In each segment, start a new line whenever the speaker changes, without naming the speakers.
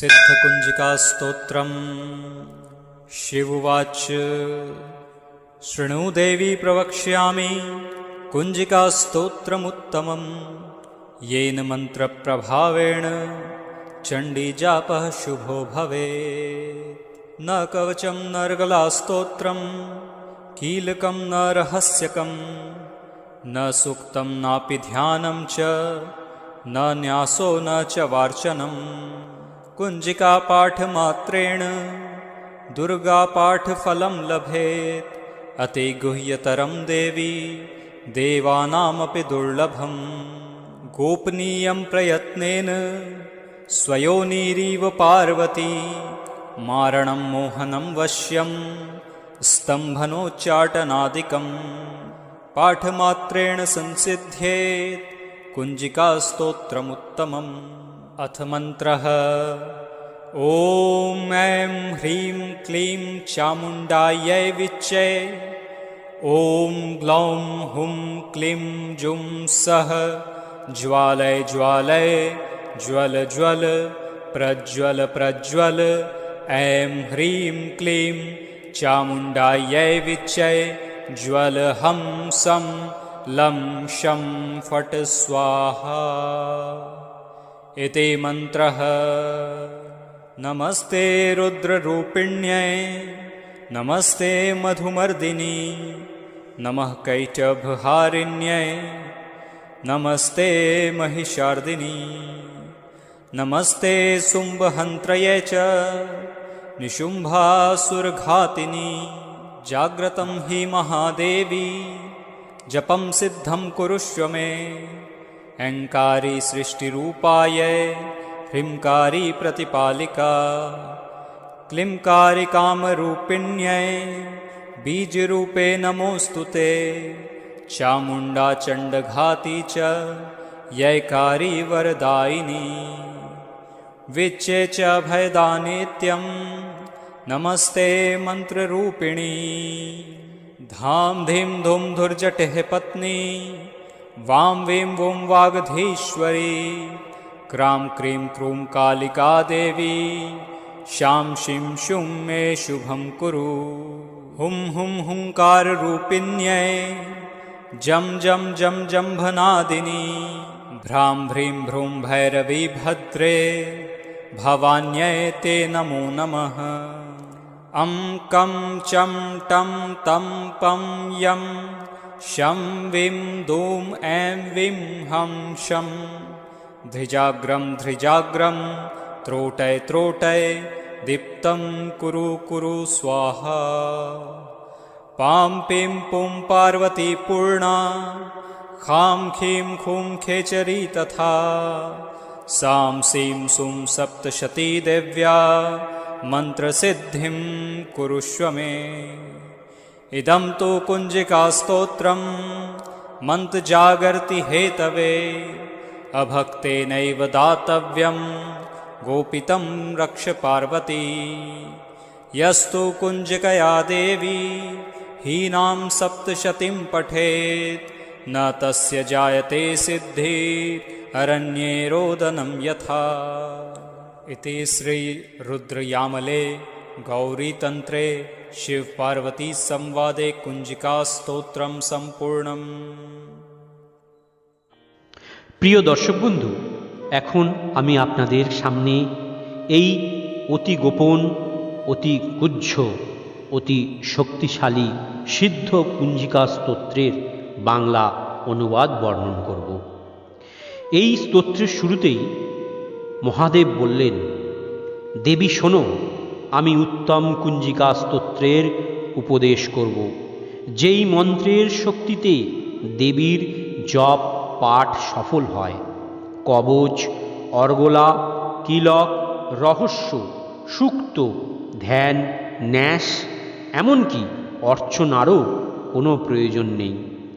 सिद्धकुञ्जिकास्तोत्रम्। शिवुवाच शृणु देवी प्रवक्ष्यामि कुञ्जिकास्तोत्रमुत्तमं येन मन्त्रप्रभावेण चण्डीजापः शुभो भवेत्। न कवचं नर्गलास्तोत्रं कीलकं न रहस्यकं न सूक्तं नापि ध्यानं च न न्यासो न च वार्चनम् कुञ्जिकापाठमात्रेण दुर्गापाठफलं लभेत्। अतिगुह्यतरं देवी देवानामपि दुर्लभम् गोपनीयं प्रयत्नेन स्वयोनिरीव पार्वती मारणं मोहनं वश्यं स्तम्भनोच्चाटनादिकं। पाठमात्रेण संसिध्येत् कुञ्जिकास्तोत्रमुत्तमम् अथ मन्त्रः। ॐ ऐं ह्रीं क्लीं चामुण्डायै विच्चे। ॐ ग्लौं हुं क्लीं जुं सः ज्वालय ज्वालय ज्वल ज्वल प्रज्वल प्रज्वल। ऐं ह्रीं क्लीं चामुण्डायै विच्चै। ज्वल हं सं लं शं फट् स्वाहा इति मन्त्रः। नमस्ते रुद्ररूपिण्यै। नमस्ते मधुमर्दिनी। नमः कैटभहारिण्यै। नमस्ते महिषार्दिनी। नमस्ते शुम्भहन्त्रये च। निशुम्भासुरघातिनी। जाग्रतं हि महादेवी। जपं सिद्धं कुरुष्व मे ऐङ्कारी सृष्टिरूपाय ह्रीङ्कारी प्रतिपालिका क्लीङ्कारी कामरूपिण्यै बीजरूपे नमोऽस्तु ते चामुण्डा चण्डघाती च यैकारी वरदायिनी। विच्चे च भयदानित्यं नमस्ते मन्त्ररूपिणी धां धीं धूं धुर्जटेः पत्नी वां वीं वुं वागधीश्वरी क्रां क्रीं क्रूं कालिका देवी शां शिं शुं मे शुभं कुरु। हुं हुं हुङ्काररूपिण्यै जं जं जं जम्भनादिनी भ्रां भ्रीं भ्रूं भैरवी भद्रे भवान्यै ते नमो नमः। अं कं चं टं तं पं यं शं विं दूं ऐं विं हं शं। ध्रिजाग्रं ध्रिजाग्रं त्रोटय त्रोटय दीप्तं कुरु कुरु स्वाहा। पां पिं पुं पार्वती पूर्णा खां खीं खूं खेचरी तथा। सां सीं सुं सप्तशती देव्या मन्त्रसिद्धिं कुरुष्व मे इदं तु कुञ्जिकास्तोत्रं मन्त्रजागर्ति हेतवे। अभक्तेनैव दातव्यं गोपितं रक्ष पार्वती। यस्तु कुञ्जिकया देवी हीनां सप्तशतीं पठेत्। न तस्य जायते सिद्धि अरण्ये रोदनं यथा। इति श्रीरुद्रयामले गौरीतन्त्रे शिवपार्वतीसंवादे कुञ्जिकास्तोत्रं सम्पूर्णम्
প্রিয় দর্শক বন্ধু এখন আমি আপনাদের সামনে এই অতি গোপন অতি গুহ্য অতি শক্তিশালী সিদ্ধ কুঞ্জিকা স্তোত্রের বাংলা অনুবাদ বর্ণন করব এই স্তোত্রের শুরুতেই মহাদেব বললেন দেবী শোনো আমি উত্তম কুঞ্জিকা স্তোত্রের উপদেশ করব। যেই মন্ত্রের শক্তিতে দেবীর জপ পাঠ সফল হয়, কবচ, অর্গলা কিলক রহস্য, সুক্ত, ধ্যান, ন্যাস, এমনকি অর্চনারও কোনো প্রয়োজন নেই।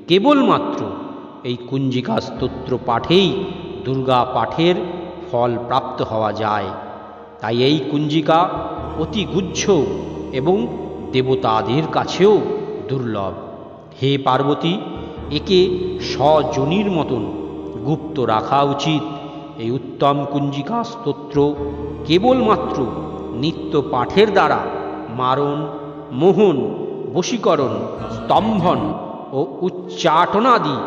কেবলমাত্র এই কুঞ্জিকা স্তোত্র পাঠেই দুর্গা পাঠের ফল প্রাপ্ত হওয়া যায়। তাই এই কুঞ্জিকা অতি গুচ্ছ এবং দেবতাদের কাছেও দুর্লভ। হে পার্বতী, একে স্বজনীর মতন গুপ্ত রাখা উচিত। এই উত্তম কুঞ্জিকা স্তোত্র কেবলমাত্র নিত্য পাঠের দ্বারা মারণ, মোহন, বশীকরণ, স্তম্ভন ও উচ্চাটনাদি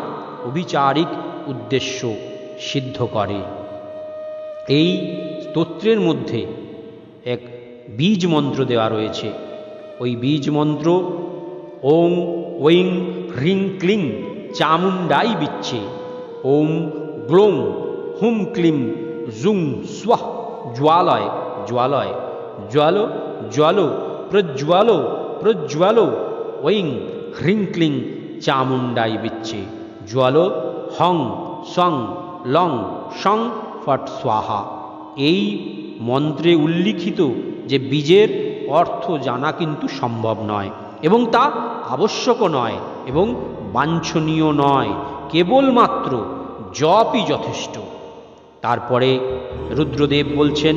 অবিচারিক উদ্দেশ্য সিদ্ধ করে। এই স্তোত্রের মধ্যে এক বীজ মন্ত্র দেওয়া রয়েছে। ওই বীজ মন্ত্র ওং ওইং হ্রিং ক্লিং চামুণ্ডাই বিচ্ছে ওম গ্লোং হুম ক্লিম জুং স্বাহ জ্বালয় জ্বালয়। জ্বালো জ্বালো প্রজ্জ্বালো প্রজ্জ্বালো ওইং হ্রিং ক্লিং চামুণ্ডাই বিচ্ছে জ্বালো হং সং লং সং ফট স্বাহা। এই মন্ত্রে উল্লিখিত যে বীজের অর্থ জানা কিন্তু সম্ভব নয় এবং তা আবশ্যকও নয় এবং বাঞ্ছনীয় নয়, কেবলমাত্র জপই যথেষ্ট। তারপরে রুদ্রদেব বলছেন,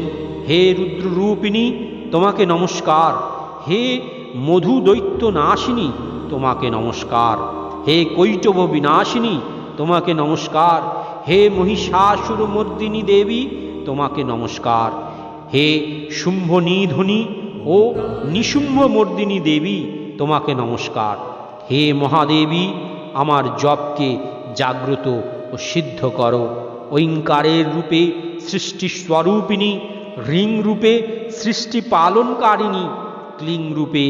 হে রুদ্ররূপিণী, তোমাকে নমস্কার। হে মধু দৈত্য নাশিনী তোমাকে নমস্কার। হে কৈটব বিনাশিনী তোমাকে নমস্কার। হে মহিষাসুর মর্দিনী দেবী তোমাকে নমস্কার। হে শুম্ভ নিধনী ও নিশুম্ভ মর্দিনী দেবী, তোমাকে নমস্কার। হে মহাদেবী, আমার জপকে জাগ্রত ও সিদ্ধ করো। ঐঙ্কারের রূপে সৃষ্টি স্বরূপিণী রিং রূপে সৃষ্টি পালনকারিণী ক্লিং রূপে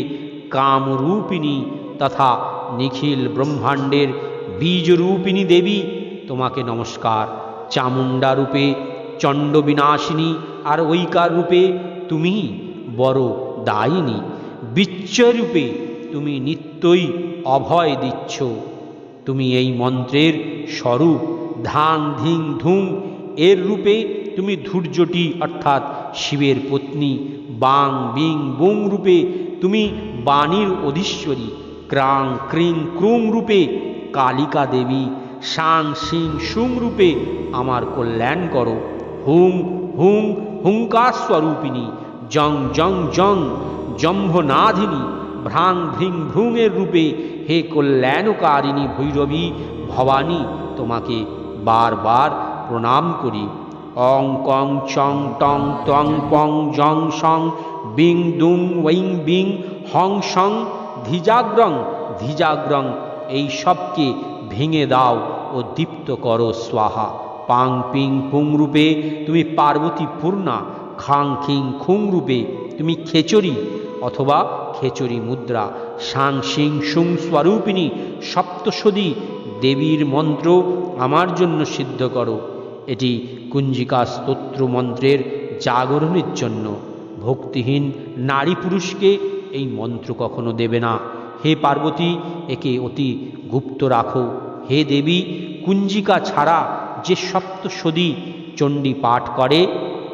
কামরূপিণী তথা নিখিল ব্রহ্মাণ্ডের বীজরূপিণী দেবী, তোমাকে নমস্কার। চামুণ্ডা রূপে চণ্ড বিনাশিনী, আর ঐকার রূপে তুমি বড় দায়িনী। বিচ্ছরূপে তুমি নিত্যই অভয় দিচ্ছ। তুমি এই মন্ত্রের স্বরূপ, ধান, ধিং ধুং এর রূপে তুমি ধৈর্যটি, অর্থাৎ শিবের পত্নী বাং বিং, বুং রূপে তুমি বাণীর অধীশ্বরী, ক্রাং, ক্রিং, ক্রুং রূপে কালিকা দেবী শাং সিং সুং রূপে আমার কল্যাণ করো। হুং হুং হুঙ্কার স্বরূপিণী জং জং জং, জম্ভনাধিনী, ভ্রাং, ভ্রিং, ভ্রুঙের রূপে হে কল্যাণকারিণী ভৈরবী, ভবানী, তোমাকে বারবার প্রণাম করি। অং, কং, চং, টং টং, পং, জং, সং, বিং, দুং ওইং বিং, হং, সং, ধিজাগ্রং ধিজাগ্রং, এই সবকে ভেঙে দাও ও দীপ্ত করো, স্বাহা। পাং পিং পুং রূপে তুমি পার্বতী পূর্ণা, খাং খিং খুং রূপে তুমি খেচরি অথবা খেচরি মুদ্রা সাং সিং সুং স্বরূপিণী সপ্তসদী দেবীর মন্ত্র আমার জন্য সিদ্ধ করো। এটি কুঞ্জিকা স্তোত্র মন্ত্রের জাগরণের জন্য। ভক্তিহীন নারী পুরুষকে এই মন্ত্র কখনো দেবে না। হে পার্বতী, একে অতি গুপ্ত রাখো। হে দেবী, কুঞ্জিকা ছাড়া যে সপ্তসদী চণ্ডী পাঠ করে,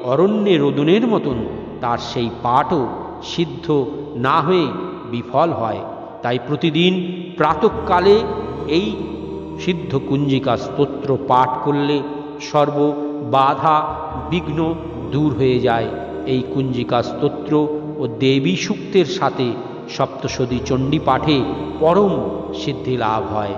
অরণ্যে রোদনের মতন তার সেই পাঠও সিদ্ধ না হয়ে বিফল হয়। তাই প্রতিদিন প্রাতকালে এই সিদ্ধ কুঞ্জিকা স্তোত্র পাঠ করলে সর্ব বাধা বিঘ্ন দূর হয়ে যায়। এই কুঞ্জিকা স্তোত্র ও দেবী সূক্তের সাথে সপ্তসদী চণ্ডী পাঠে পরম সিদ্ধি লাভ হয়।